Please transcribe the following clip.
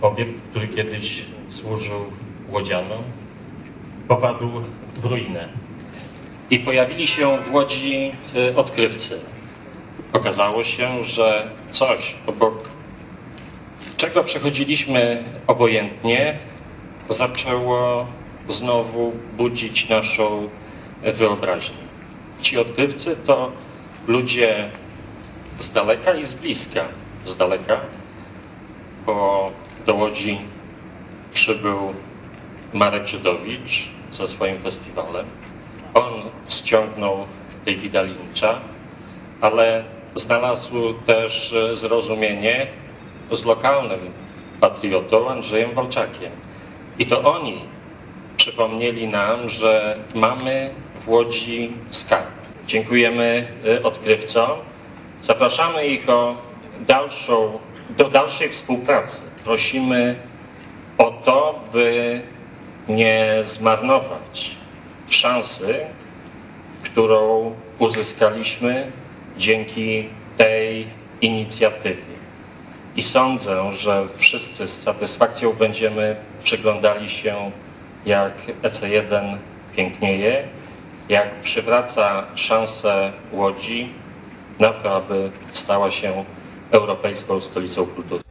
obiekt, który kiedyś służył łodzianom, popadł w ruinę. I pojawili się w Łodzi y, odkrywcy. Okazało się, że coś obok czego przechodziliśmy obojętnie, zaczęło znowu budzić naszą wyobraźnię. Ci odkrywcy to ludzie z daleka i z bliska. Z daleka, bo do Łodzi przybył Marek Żydowicz ze swoim festiwalem. On ściągnął Davida Lyncha, ale znalazł też e, zrozumienie z lokalnym patriotą Andrzejem Walczakiem. I to oni przypomnieli nam, że mamy w Łodzi skarb. Dziękujemy y, odkrywcom. Zapraszamy ich o dalszą, do dalszej współpracy. Prosimy o to, by nie zmarnować szansy, którą uzyskaliśmy dzięki tej inicjatywie. I sądzę, że wszyscy z satysfakcją będziemy przyglądali się, jak EC1 pięknieje, jak przywraca szansę Łodzi na to, aby stała się europejską stolicą kultury.